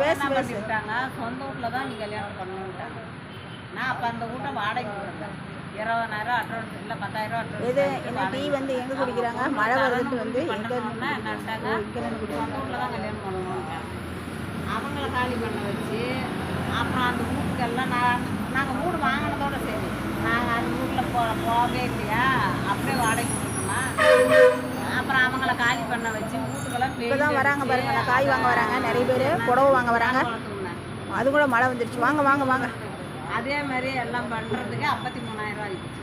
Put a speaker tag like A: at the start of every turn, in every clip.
A: பேசு,
B: என்ன
A: பேசு.
B: பண்ணிவிட்டாங்க? சொந்த வீட்டில் தான் நீ கல்யாணம் பண்ணணுன்ட்டாங்க நான் அப்போ அந்த வீட்டை வாடகை கொடுத்தேன். இருபதாயிரம் அட்வான்ஸ் இல்லை பத்தாயிரம்
A: இது
B: அட்வான்ஸ்
A: என்ன டீ வந்து எங்கே குடிக்கிறாங்க? மழை வருதுன்ட்டு வந்து எங்கே
B: என்னன்ட்டாங்க? சொந்த வீட்டில் தான் கல்யாணம் பண்ணணுன்ட்டாங்க அவங்கள காலி பண்ண வச்சு அப்புறம் அந்த வீட்டுக்கெல்லாம் நான் நாங்கள் வீடு வாங்கினதோட சரி. நாங்கள் அந்த வீட்டில் போ போகவே இல்லையா? அப்படியே வாடகை கொடுக்கணுமா. அப்புறம் அவங்கள காலி பண்ண வச்சு
A: இப்போ தான் வராங்க பாருங்க. காய் வாங்க வராங்க. நிறைய பேர் புடவை வாங்க வராங்க. அது கூட மழை வந்துடுச்சு வாங்க வாங்க வாங்க.
B: அதே மாதிரி எல்லாம் பண்ணுறதுக்கு ஐம்பத்தி மூணாயிரம் ரூபாய் ஆயிடுச்சு.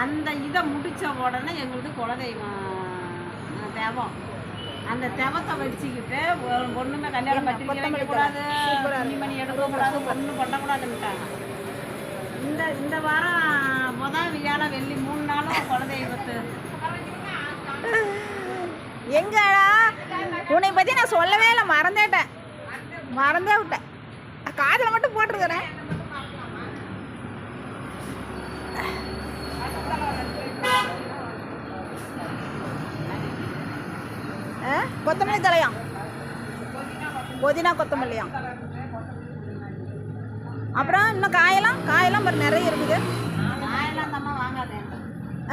B: அந்த இதை முடித்த உடனே எங்களுக்கு குலதெய்வம் தெவம். அந்த தெவத்தை வச்சுக்கிட்டு ஒ- ஒண்ணுமே கல்யாணம் பத்திரிக்கை வைக்கக்கூடாது துணிமணி எடுக்கக்கூடாது ஒன்றும் பண்ணக்கூடாதுன்னுட்டாங்க. இந்த இந்த வாரம் புதன் வியாழன் வெள்ளி மூணு நாளும் குலதெய்வத்து.
A: எங்கடா? உன்னை பற்றி நான் சொல்லவே இல்லை மறந்தேட்டேன். மறந்தே விட்டேன். காதில் மட்டும் போட்டிருக்கிறேன்? கொத்தமல்லி தலையாம் புதினா கொத்தமல்லியாம் அப்புறம் இன்னும் காயெல்லாம்? காயெல்லாம் பாரு நிறைய இருக்குது.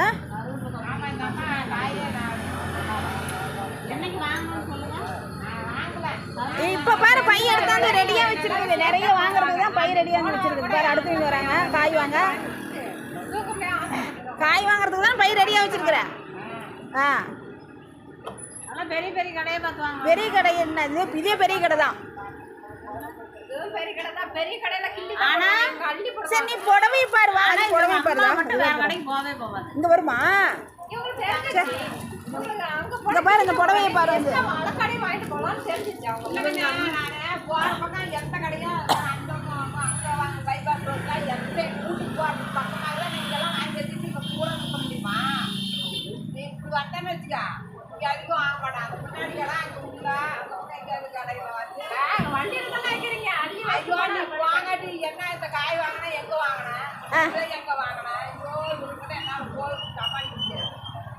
A: ஆ? வச்சிருக்குது நிறைய வாங்குறது தான் பை ரெடியாக வச்சிருக்குது பாரு அடுத்தவங்க வராங்க. காய் வாங்க. காய் வாங்குறதுக்கு தான் பை ரெடியாக வச்சிருக்கிறேன் ஆ.
B: பெரிய பெரிய கடையை பார்த்து
A: பெரிய கடை என்னது? இதே பெரிய கடை தான்.
B: ஆனா
A: சரி நீ புடவை பாரு வா நீ புடவை பாரு இங்க வருமா? சரி. இங்க பாரு இந்த புடவையை பாரு வந்து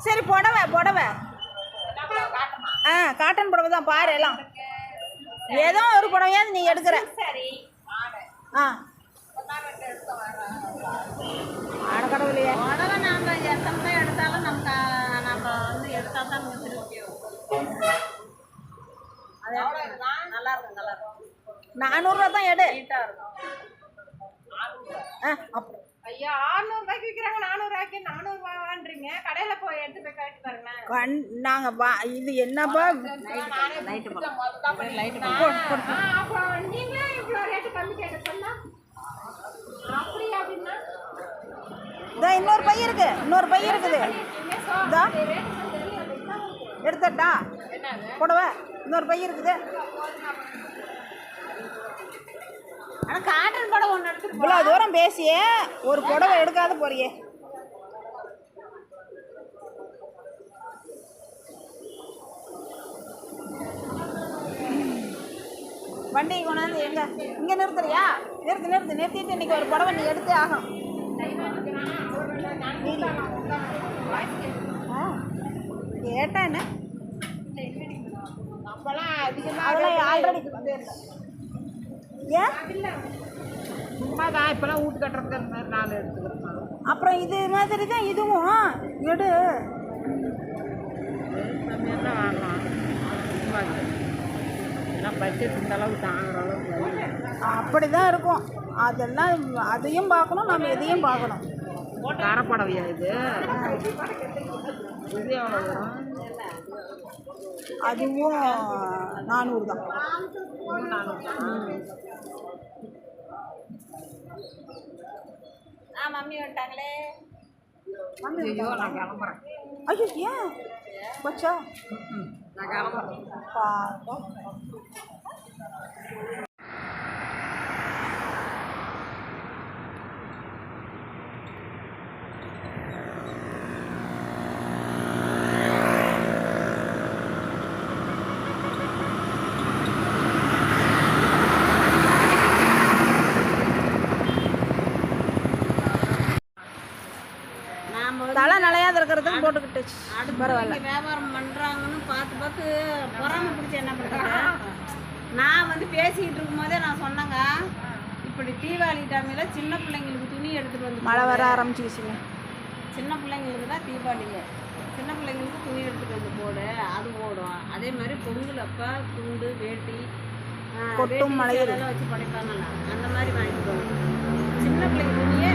A: சரி புடவை புடவை. ஆ காட்டன் புடவை தான் பாரு எல்லாம். ஏதோ ஒரு புடவையாவது நீ எடுக்கிற. ஆ. ஆட கடவுளையே
B: புடவை நாம எத்தனை எடுத்தாலும் நம்ம வந்து எடுத்தா தான் நல்லா இருக்கும் நல்லா இருக்கும்.
A: நானூறுரூவா தான் எடு. ஆ அப்படி.
C: ஐயா ஆறுநூறுபாய்க்கு விற்கிறாங்க நானூறுபாய்க்கு நானூறுபான்றீங்க கடையில் போய் எடுத்து போய் கட்டி பாருங்களேன்.
A: கண் நாங்கள் வா இது என்னப்பா?
C: அப்போ நீங்க இவ்வளோ ரேட்டு கம்மி கேட்க சொன்னா? அப்படி அப்படின்னா?
A: இதோ இன்னொரு பை இருக்கு. இன்னொரு பை இருக்குது. எடுத்துட்டா? புடவை. இன்னொரு பை இருக்குது
B: ஆனால் காட்டன் புடவை ஒன்று எடுத்துட்டு
A: இவ்வளோ தூரம் பேசியே ஒரு புடவை எடுக்காத போறியே. வண்டி கொண்டாந்து எங்க? இங்க நிறுத்துறியா? நிறுத்து நிறுத்து. நிறுத்திட்டு இன்னைக்கு ஒரு புடவை நீ எடுத்தே ஆகும் கேட்டா என்ன? ஆல்ரெடி ஏன்
C: இப்போலாம் வீட்டு கட்டுறதுக்கு நாலு எடுத்துக்கிறோம்.
A: அப்புறம் இது மாதிரி தான் இதுவும். எடு. அப்படி தான் இருக்கும். அதெல்லாம் அதையும் பார்க்கணும் நம்ம இதையும் பார்க்கணும்.
C: தரப்படவையா இது?
A: அதுவும் நானூறு தான்.
B: ஆ மம்மி வந்துட்டாங்களே
C: ஐயோ நான் கிளம்புறேன்
A: ஐயோ ஏன் பச்சா
C: நான் கிளம்புறேன்
A: பாவம்.
B: அடுத்து
A: பரவாயில்ல.
B: வியாபாரம் பண்ணுறாங்கன்னு பார்த்து பார்த்து பொறாம பிடிச்சி என்ன பண்ணுறது நான் வந்து பேசிக்கிட்டு இருக்கும்போதே நான் சொன்னேங்க இப்படி தீபாவளி டைமில் சின்ன பிள்ளைங்களுக்கு துணி எடுத்துகிட்டு வந்து
A: மழை வர
B: போடு.
A: ஆரம்பிச்சிச்சுங்க
B: சின்ன பிள்ளைங்களுக்கு தான் தீபாவளிங்க. சின்ன பிள்ளைங்களுக்கு துணி எடுத்துகிட்டு வந்து போடு அது ஓடும் அதே மாதிரி பொங்கல் அப்போ துண்டு வேட்டி
A: கொட்டும்
B: வேட்டி
A: மலையில்.
B: சேலைலாம் வச்சு படைப்பாங்கல்ல அந்த மாதிரி வாங்கிட்டு போகணும் சின்ன பிள்ளைங்க துணியே.